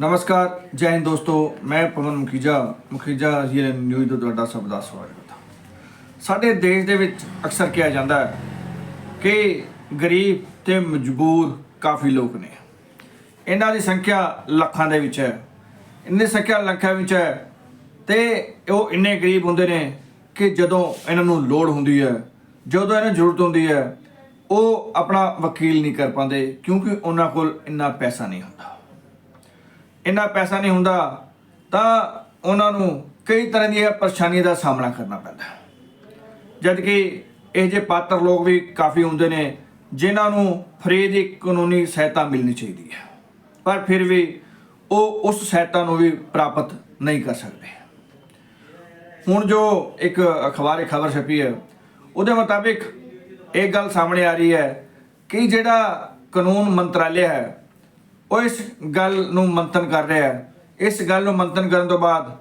ਨਮਸਕਾਰ, ਜੈ ਹਿੰਦ ਦੋਸਤੋ, ਮੈਂ ਪਵਨ ਮੁਖੀਜਾ ਮੁਖੀਜਾ ਹੀਰ ਨਿਊਜ਼ ਤੋਂ ਤੁਹਾਡਾ ਸਭ ਦਾ ਸਵਾਗਤ ਹੈ। ਸਾਡੇ ਦੇਸ਼ ਦੇ ਵਿੱਚ ਅਕਸਰ ਕਿਹਾ ਜਾਂਦਾ ਹੈ ਕਿ ਗਰੀਬ ਤੇ ਮਜਬੂਰ ਕਾਫੀ ਲੋਕ ਨੇ। ਇਹਨਾਂ ਦੀ ਸੰਖਿਆ ਲੱਖਾਂ ਦੇ ਵਿੱਚ ਹੈ। ਇੰਨੀ ਸੰਖਿਆ ਲੱਖਾਂ ਵਿੱਚ ਹੈ ਤੇ ਉਹ ਇੰਨੇ ਗਰੀਬ ਹੁੰਦੇ ਨੇ ਕਿ ਜਦੋਂ ਇਹਨਾਂ ਨੂੰ ਲੋੜ ਹੁੰਦੀ ਹੈ, ਜਦੋਂ ਇਹਨਾਂ ਨੂੰ ਜ਼ਰੂਰਤ ਹੁੰਦੀ ਹੈ, ਉਹ ਆਪਣਾ ਵਕੀਲ ਨਹੀਂ ਕਰ ਪਾਉਂਦੇ ਕਿਉਂਕਿ ਉਹਨਾਂ ਕੋਲ ਇੰਨਾ ਪੈਸਾ ਨਹੀਂ ਹੁੰਦਾ। ਇੰਨਾ ਪੈਸਾ ਨਹੀਂ ਹੁੰਦਾ, ਤਾਂ ਉਹਨਾਂ ਨੂੰ ਕਈ ਤਰ੍ਹਾਂ ਦੀਆਂ ਪਰੇਸ਼ਾਨੀਆਂ ਦਾ ਸਾਹਮਣਾ ਕਰਨਾ ਪੈਂਦਾ ਹੈ। ਜਦ ਕਿ ਇਹ ਜੇ ਪਾਤਰ ਲੋਕ ਵੀ ਕਾਫੀ ਹੁੰਦੇ ਨੇ, ਜਿਨ੍ਹਾਂ ਨੂੰ ਫਰੀ ਦੀ ਕਾਨੂੰਨੀ ਸਹਾਇਤਾ ਮਿਲਣੀ ਚਾਹੀਦੀ ਹੈ ਪਰ ਫਿਰ ਵੀ ਉਹ ਉਸ ਸਹਾਇਤਾ ਨੂੰ ਵੀ ਪ੍ਰਾਪਤ ਨਹੀਂ ਕਰ ਸਕਦੇ ਹੁਣ ਜੋ ਇੱਕ ਅਖਬਾਰੇ ਖਬਰ ਛਪੀ ਹੈ, ਉਹਦੇ ਮੁਤਾਬਿਕ ਇਹ ਗੱਲ ਸਾਹਮਣੇ ਆ ਰਹੀ ਹੈ ਕਿ ਜਿਹੜਾ ਕਾਨੂੰਨ ਮੰਤਰਾਲੇ ਹੈ ਉਹ ਇਸ ਗੱਲ ਨੂੰ ਮੰਥਨ ਕਰ ਰਿਹਾ ਹੈ। ਇਸ ਗੱਲ ਨੂੰ ਮੰਥਨ ਕਰਨ ਤੋਂ ਬਾਅਦ,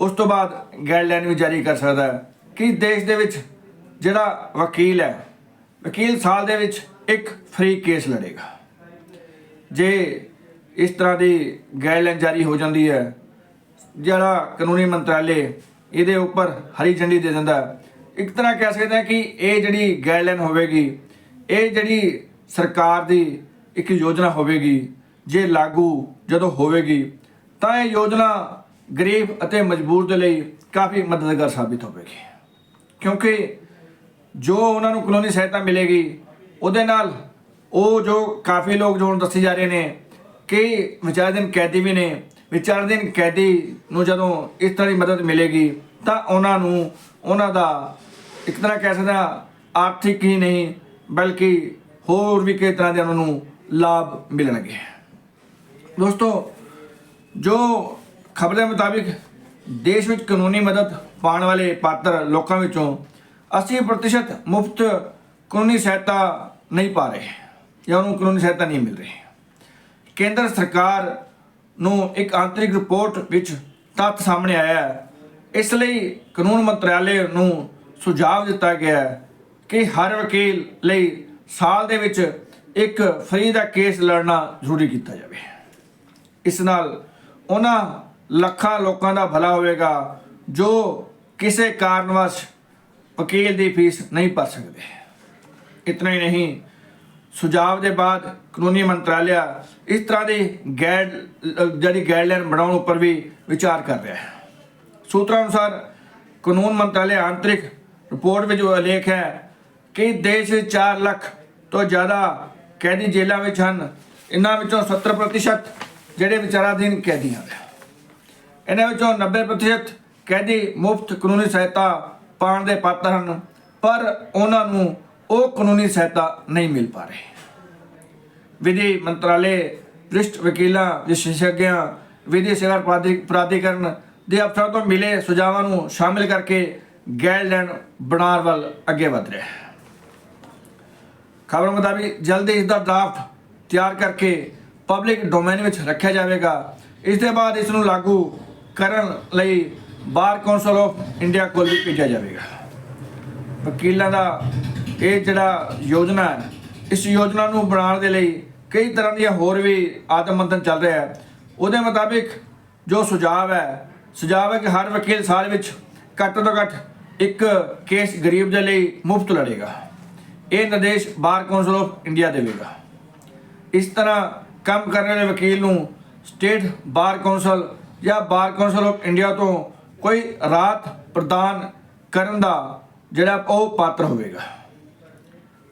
ਉਸ ਤੋਂ ਬਾਅਦ ਗਾਈਡਲਾਈਨ ਵੀ ਜਾਰੀ ਕਰ ਸਕਦਾ ਹੈ ਕਿ ਦੇਸ਼ ਦੇ ਵਿੱਚ ਜਿਹੜਾ ਵਕੀਲ ਹੈ, ਵਕੀਲ ਸਾਲ ਦੇ ਵਿੱਚ ਇੱਕ ਫ੍ਰੀ ਕੇਸ ਲੜੇਗਾ। ਜੇ ਇਸ ਤਰ੍ਹਾਂ ਦੀ ਗਾਈਡਲਾਈਨ ਜਾਰੀ ਹੋ ਜਾਂਦੀ ਹੈ, ਜਿਹੜਾ ਕਾਨੂੰਨੀ ਮੰਤਰਾਲੇ ਇਹਦੇ ਉੱਪਰ ਹਰੀ ਝੰਡੀ ਦੇ ਦਿੰਦਾ ਇੱਕ ਤਰ੍ਹਾਂ ਕਹਿ ਸਕਦੇ ਹਾਂ ਕਿ ਇਹ ਜਿਹੜੀ ਗਾਈਡਲਾਈਨ ਹੋਵੇਗੀ, ਇਹ ਜਿਹੜੀ ਸਰਕਾਰ ਦੀ ਇੱਕ ਯੋਜਨਾ ਹੋਵੇਗੀ ਜੇ ਲਾਗੂ ਜਦੋਂ ਹੋਵੇਗੀ, ਤਾਂ ਇਹ ਯੋਜਨਾ ਗਰੀਬ ਅਤੇ ਮਜਬੂਰ ਦੇ ਲਈ ਕਾਫੀ ਮਦਦਗਾਰ ਸਾਬਿਤ ਹੋਵੇਗੀ। ਕਿਉਂਕਿ ਜੋ ਉਹਨਾਂ ਨੂੰ ਕਾਨੂੰਨੀ ਸਹਾਇਤਾ ਮਿਲੇਗੀ, ਉਹਦੇ ਨਾਲ ਉਹ ਜੋ ਕਾਫੀ ਲੋਕ ਜੋ ਹੁਣ ਦੱਸੇ ਜਾ ਰਹੇ ਨੇ ਕਿ ਵਿਚਾਰ ਦਿਨ ਕੈਦੀ ਵੀ ਨੇ ਵਿਚਾਰਧੀਨ ਕੈਦੀ ਨੂੰ ਜਦੋਂ ਇਸ ਤਰ੍ਹਾਂ ਦੀ ਮਦਦ ਮਿਲੇਗੀ, ਤਾਂ ਉਹਨਾਂ ਨੂੰ ਉਹਨਾਂ ਦਾ ਇੱਕ ਤਰ੍ਹਾਂ ਕਹਿ ਸਕਦੇ ਹਾਂ ਆਰਥਿਕ ਹੀ ਨਹੀਂ, ਬਲਕਿ ਹੋਰ ਵੀ ਕਈ ਤਰ੍ਹਾਂ ਦੇ ਉਹਨਾਂ ਨੂੰ ਲਾਭ ਮਿਲਣਗੇ। ਦੋਸਤੋ, ਜੋ ਖਬਰਾਂ ਮੁਤਾਬਿਕ ਦੇਸ਼ ਵਿੱਚ ਕਾਨੂੰਨੀ ਮਦਦ ਪਾਉਣ ਵਾਲੇ ਪਾਤਰ ਲੋਕਾਂ ਵਿੱਚੋਂ 80% ਮੁਫਤ ਕਾਨੂੰਨੀ ਸਹਾਇਤਾ ਨਹੀਂ ਪਾ ਰਹੇ ਜਾਂ ਉਹਨੂੰ ਕਾਨੂੰਨੀ ਸਹਾਇਤਾ ਨਹੀਂ ਮਿਲ ਰਹੀ। ਕੇਂਦਰ ਸਰਕਾਰ ਨੂੰ ਇੱਕ ਆਂਤਰਿਕ ਰਿਪੋਰਟ ਵਿੱਚ ਤੱਥ ਸਾਹਮਣੇ ਆਇਆ ਹੈ। ਇਸ ਲਈ ਕਾਨੂੰਨ ਮੰਤਰਾਲੇ ਨੂੰ ਸੁਝਾਅ ਦਿੱਤਾ ਗਿਆ ਹੈ ਕਿ ਹਰ ਵਕੀਲ ਲਈ ਸਾਲ ਦੇ ਵਿੱਚ ਇੱਕ ਫਰੀ ਦਾ ਕੇਸ ਲੜਨਾ ਜ਼ਰੂਰੀ ਕੀਤਾ ਜਾਵੇ। ਇਸ ਨਾਲ ਉਹਨਾਂ ਲੱਖਾਂ ਲੋਕਾਂ ਦਾ ਭਲਾ ਹੋਵੇਗਾ, ਜੋ ਕਿਸੇ ਕਾਰਨਵਸ਼ ਵਕੀਲ ਦੀ ਫੀਸ ਨਹੀਂ ਭਰ ਸਕਦੇ। ਇਤਨਾ ਹੀ ਨਹੀਂ ਸੁਝਾਅ ਦੇ ਬਾਅਦ ਕਾਨੂੰਨੀ ਮੰਤਰਾਲਿਆ ਇਸ ਤਰ੍ਹਾਂ ਦੀ ਗਾਈਡ ਜਿਹੜੀ ਗਾਈਡਲਾਈਨ ਬਣਾਉਣ ਉੱਪਰ ਵੀ ਵਿਚਾਰ ਕਰ ਰਿਹਾ ਹੈ। ਸੂਤਰਾਂ ਅਨੁਸਾਰ ਕਾਨੂੰਨ ਮੰਤਰਾਲੇ ਆਂਤਰਿਕ ਰਿਪੋਰਟ ਵਿੱਚ ਉਲੇਖ ਹੈ ਕਿ ਦੇਸ਼ ਵਿੱਚ 4 ਲੱਖ ਤੋਂ ਜ਼ਿਆਦਾ ਕੈਦੀ ਜੇਲ੍ਹਾਂ ਵਿੱਚ ਹਨ। ਇਹਨਾਂ ਵਿੱਚੋਂ 70% ਜਿਹੜੇ ਵਿਚਾਰਾਧੀਨ ਕੈਦੀਆਂ ਹਨ ਇਹਨਾਂ ਵਿੱਚੋਂ 90% ਕੈਦੀ ਮੁਫਤ ਕਾਨੂੰਨੀ ਸਹਾਇਤਾ ਪਾਉਣ ਦੇ ਪਾਤਰ ਹਨ, ਪਰ ਉਹਨਾਂ ਨੂੰ ਉਹ ਕਾਨੂੰਨੀ ਸਹਾਇਤਾ ਨਹੀਂ ਮਿਲ ਪਾ ਰਹੀ। ਵਿਧੀ ਮੰਤਰਾਲੇ ਵਰਿਸ਼ਠ ਵਕੀਲਾਂ, ਵਿਸ਼ੇਸ਼ਗਿਆਂ, ਵਿਧੀ ਸੇਵਾ ਪ੍ਰਾਧਿ- ਪ੍ਰਾਧਿਕਰਨ ਦੇ ਅਫਸਰਾਂ ਤੋਂ ਮਿਲੇ ਸੁਝਾਵਾਂ ਨੂੰ ਸ਼ਾਮਿਲ ਕਰਕੇ ਗਾਈਡਲਾਈਨ ਬਣਾਉਣ ਵੱਲ ਅੱਗੇ ਵਧ ਰਿਹਾ ਹੈ। ਖਬਰ ਮੁਤਾਬਿਕ ਜਲਦੀ ਇਸ ਦਾ ਡਰਾਫਟ ਤਿਆਰ ਕਰਕੇ ਪਬਲਿਕ ਡੋਮੇਨ ਵਿੱਚ ਰੱਖਿਆ ਜਾਵੇਗਾ। ਇਸ ਦੇ ਬਾਅਦ ਇਸ ਨੂੰ ਲਾਗੂ ਕਰਨ ਲਈ ਬਾਰ ਕੌਂਸਲ ਆਫ ਇੰਡੀਆ ਕੋਲ ਵੀ ਭੇਜਿਆ ਜਾਵੇਗਾ। ਵਕੀਲਾਂ ਦਾ ਇਹ ਜਿਹੜਾ ਯੋਜਨਾ ਹੈ, ਇਸ ਯੋਜਨਾ ਨੂੰ ਬਣਾਉਣ ਦੇ ਲਈ ਕਈ ਤਰ੍ਹਾਂ ਦੀਆਂ ਹੋਰ ਵੀ ਆਤਮ ਮੰਥਨ ਚੱਲ ਰਿਹਾ ਹੈ। ਉਹਦੇ ਮੁਤਾਬਿਕ ਜੋ ਸੁਝਾਅ ਹੈ ਸੁਝਾਅ ਹੈ ਕਿ ਹਰ ਵਕੀਲ ਸਾਲ ਵਿੱਚ ਘੱਟ ਤੋਂ ਘੱਟ ਇੱਕ ਕੇਸ ਗਰੀਬ ਦੇ ਲਈ ਮੁਫਤ ਲੜੇਗਾ। ਇਹ ਨਿਰਦੇਸ਼ ਬਾਰ ਕੌਂਸਲ ਆਫ ਇੰਡੀਆ ਦੇਵੇਗਾ। ਇਸ ਤਰ੍ਹਾਂ ਕੰਮ ਕਰਨ ਵਾਲੇ ਵਕੀਲ ਨੂੰ ਸਟੇਟ ਬਾਰ ਕੌਂਸਲ ਜਾਂ ਬਾਰ ਕੌਂਸਲ ਆਫ ਇੰਡੀਆ ਤੋਂ ਕੋਈ ਰਾਹਤ ਪ੍ਰਦਾਨ ਕਰਨ ਦਾ ਜਿਹੜਾ ਉਹ ਪਾਤਰ ਹੋਵੇਗਾ।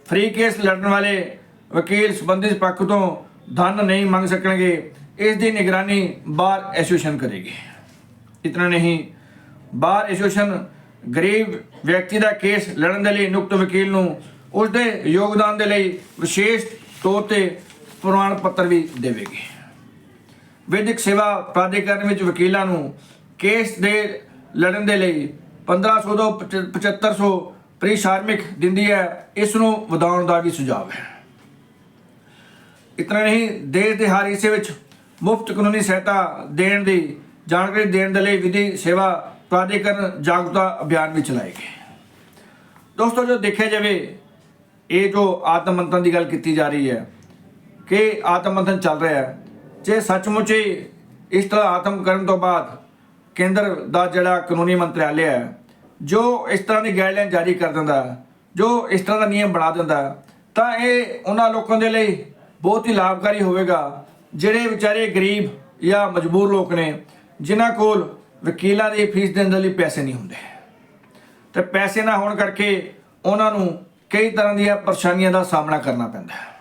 ਫ੍ਰੀ ਕੇਸ ਲੜਨ ਵਾਲੇ ਵਕੀਲ ਸੰਬੰਧਿਤ ਪੱਖ ਤੋਂ ਧਨ ਨਹੀਂ ਮੰਗ ਸਕਣਗੇ, ਇਸ ਦੀ ਨਿਗਰਾਨੀ ਬਾਰ ਐਸੋਸੀਏਸ਼ਨ ਕਰੇਗੀ। ਇਤਨਾ ਨਹੀਂ ਬਾਰ ਐਸੋਸੀਏਸ਼ਨ ਗਰੀਬ ਵਿਅਕਤੀ ਦਾ ਕੇਸ ਲੜਨ ਦੇ ਲਈ ਨਿਯੁਕਤ ਵਕੀਲ ਨੂੰ ਉਸ ਦੇ ਯੋਗਦਾਨ ਦੇ ਲਈ ਵਿਸ਼ੇਸ਼ ਤੌਰ ਤੇ ਪ੍ਰਮਾਣ ਪੱਤਰ ਵੀ ਦੇਵੇਗੀ। ਵਿਦਿਅਕ ਸੇਵਾ ਪ੍ਰਾਧਿਕਰਨ ਵਿੱਚ ਵਕੀਲਾਂ ਨੂੰ ਕੇਸ ਦੇ ਲੜਨ ਦੇ ਲਈ 1500 ਤੋਂ 7500 ਪ੍ਰੀਸ਼ਾਰਮਿਕ ਦਿੰਦੀ ਹੈ। ਇਸ ਨੂੰ ਵਧਾਉਣ ਦਾ ਵੀ ਸੁਝਾਅ ਹੈ। ਇਤਨਾ ਨਹੀਂ, ਦੇਸ਼ ਦੇ ਹਰ ਹਿੱਸੇ ਵਿੱਚ ਮੁਫਤ ਕਾਨੂੰਨੀ ਸਹਾਇਤਾ ਦੇਣ ਦੀ ਜਾਣਕਾਰੀ ਦੇਣ ਦੇ ਲਈ ਵਿਧੀ ਸੇਵਾ ਪ੍ਰਾਧਿਕਰਨ ਜਾਗਰੂਕਤਾ ਅਭਿਆਨ ਵੀ ਚਲਾਏਗੀ। ਦੋਸਤੋ, ਜੋ ਦੇਖਿਆ ਜਾਵੇ, ਇਹ ਜੋ ਆਤਮ ਮੰਥਨ ਦੀ ਗੱਲ ਕੀਤੀ ਜਾ ਰਹੀ ਹੈ ਕਿ ਆਤਮ ਮੰਥਨ ਚੱਲ ਰਿਹਾ ਹੈ। ਜੇ ਸੱਚਮੁੱਚ ਹੀ ਇਸ ਤਰ੍ਹਾਂ ਆਤਮ ਕਰਨ ਤੋਂ ਬਾਅਦ ਕੇਂਦਰ ਦਾ ਜਿਹੜਾ ਕਾਨੂੰਨੀ ਮੰਤਰਾਲੇ ਹੈ, ਜੋ ਇਸ ਤਰ੍ਹਾਂ ਦੀ ਗਾਈਡਲਾਈਨ ਜਾਰੀ ਕਰ ਦਿੰਦਾ ਜੋ ਇਸ ਤਰ੍ਹਾਂ ਦਾ ਨਿਯਮ ਬਣਾ ਦਿੰਦਾ ਤਾਂ ਇਹ ਉਹਨਾਂ ਲੋਕਾਂ ਦੇ ਲਈ ਬਹੁਤ ਹੀ ਲਾਭਕਾਰੀ ਹੋਵੇਗਾ, ਜਿਹੜੇ ਵਿਚਾਰੇ ਗਰੀਬ ਜਾਂ ਮਜਬੂਰ ਲੋਕ ਨੇ, ਜਿਨ੍ਹਾਂ ਕੋਲ ਵਕੀਲਾਂ ਦੀ ਫੀਸ ਦੇਣ ਦੇ ਲਈ ਪੈਸੇ ਨਹੀਂ ਹੁੰਦੇ। ਤੇ ਪੈਸੇ ਨਾ ਹੋਣ ਕਰਕੇ ਉਹਨਾਂ ਨੂੰ ਕਈ ਤਰ੍ਹਾਂ ਦੀਆਂ ਪਰੇਸ਼ਾਨੀਆਂ ਦਾ ਸਾਹਮਣਾ ਕਰਨਾ ਪੈਂਦਾ ਹੈ।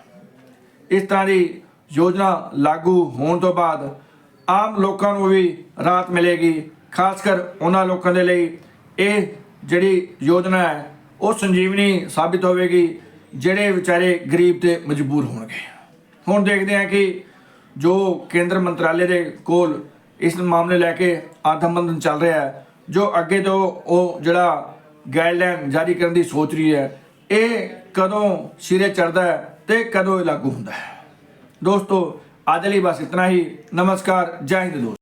ਇਸ ਤਰ੍ਹਾਂ ਦੀ ਯੋਜਨਾ ਲਾਗੂ ਹੋਣ ਤੋਂ ਬਾਅਦ ਆਮ ਲੋਕਾਂ ਨੂੰ ਵੀ ਰਾਹਤ ਮਿਲੇਗੀ। ਖਾਸ ਕਰ ਉਹਨਾਂ ਲੋਕਾਂ ਦੇ ਲਈ ਇਹ ਜਿਹੜੀ ਯੋਜਨਾ ਹੈ, ਉਹ ਸੰਜੀਵਨੀ ਸਾਬਿਤ ਹੋਵੇਗੀ, ਜਿਹੜੇ ਵਿਚਾਰੇ ਗਰੀਬ ਤੇ ਮਜਬੂਰ ਹੋਣਗੇ। ਹੁਣ ਦੇਖਦੇ ਹਾਂ ਕਿ ਜੋ ਕੇਂਦਰ ਮੰਤਰਾਲੇ ਦੇ ਕੋਲ ਇਸ ਮਾਮਲੇ ਲੈ ਕੇ ਆਤਮਬੰਧਨ ਚੱਲ ਰਿਹਾ ਹੈ, ਜੋ ਅੱਗੇ ਤੋਂ ਉਹ ਜਿਹੜਾ ਗਾਈਡਲਾਈਨ ਜਾਰੀ ਕਰਨ ਦੀ ਸੋਚ ਰਹੀ ਹੈ, ਇਹ ਕਦੋਂ ਸਿਰੇ ਚੜਦਾ ਹੈ ਤੇ ਕਦੋਂ ਇਹ ਲਾਗੂ ਹੁੰਦਾ ਹੈ? ਦੋਸਤੋ, ਅੱਜ ਲਈ ਬਸ ਇਤਨਾ ਹੀ। ਨਮਸਕਾਰ, ਜੈ ਹਿੰਦ ਦੋਸਤੋ।